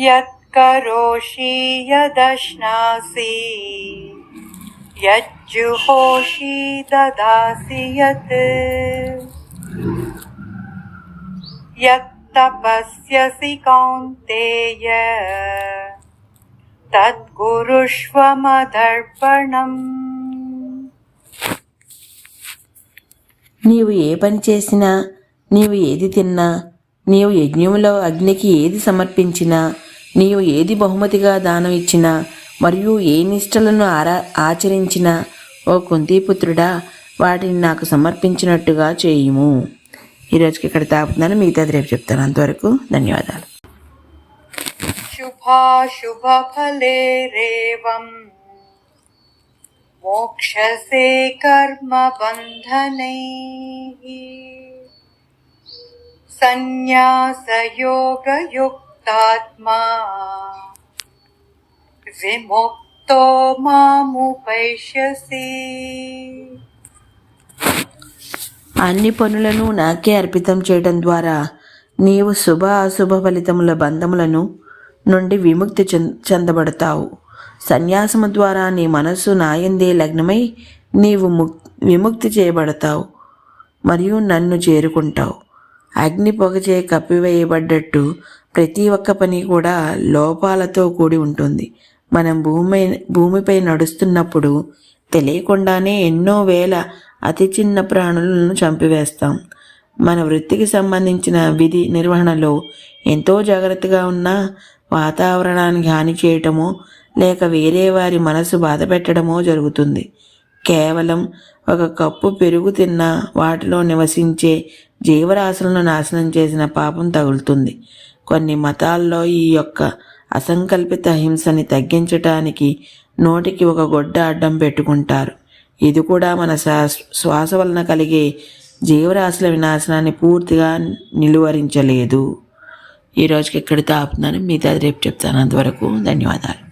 यत्करोषि यदश्नासि यज्जुहोषि ददासि यत् यत्तपस्यसि कौन्तेय तत्कुरुष्व मदर्पणम् నీవు ఏ పని చేసినా నీవు ఏది తిన్నా నీవు యజ్ఞములో అగ్నికి ఏది సమర్పించినా నీవు ఏది బహుమతిగా దానం ఇచ్చినా మరియు ఏ నిష్టలను ఆరా ఆచరించినా ఓ కుంతీపుత్రుడా వాటిని నాకు సమర్పించినట్టుగా చేయుము. ఈరోజుకి ఇక్కడ తాపుతున్నాను మిగతా రేపు చెప్తాను. అంతవరకు ధన్యవాదాలు. శుభాశుభఫలే రేవం. మోక్షసే కర్మ బంధనై. సన్యాసయోగయుక్త ముక్తాత్మా విముక్తో అన్ని పనులను నాకే అర్పితం చేయడం ద్వారా నీవు శుభ అశుభ ఫలితముల బంధములను నుండి విముక్తి చెందబడతావు. సన్యాసము ద్వారా నీ మనస్సు నాయందే లగ్నమై నీవు విముక్తి చేయబడతావు మరియు నన్ను చేరుకుంటావు. అగ్ని పొగచే కప్పివేయబడ్డట్టు ప్రతి ఒక్క పని కూడా లోపాలతో కూడి ఉంటుంది. మనం భూమి భూమిపై నడుస్తున్నప్పుడు తెలియకుండానే ఎన్నో వేల అతి చిన్న ప్రాణులను చంపివేస్తాం. మన వృత్తికి సంబంధించిన విధి నిర్వహణలో ఎంతో జాగ్రత్తగా ఉన్న వాతావరణానికి హాని చేయటమో లేక వేరే వారి మనసు బాధ పెట్టడమో జరుగుతుంది. కేవలం ఒక కప్పు పెరుగు తిన్న వాటిలో నివసించే జీవరాశులను నాశనం చేసిన పాపం తగులుతుంది. కొన్ని మతాల్లో ఈ యొక్క అసంకల్పిత హింసని తగ్గించటానికి నోటికి ఒక గొడ్డ అడ్డం పెట్టుకుంటారు. ఇది కూడా మన శ్వాస శ్వాస వలన కలిగే జీవరాశుల వినాశనాన్ని పూర్తిగా నిలువరించలేదు. ఈ రోజుకి ఆపుతున్నాను మిగతాది రేపు చెప్తాను. అంతవరకు ధన్యవాదాలు.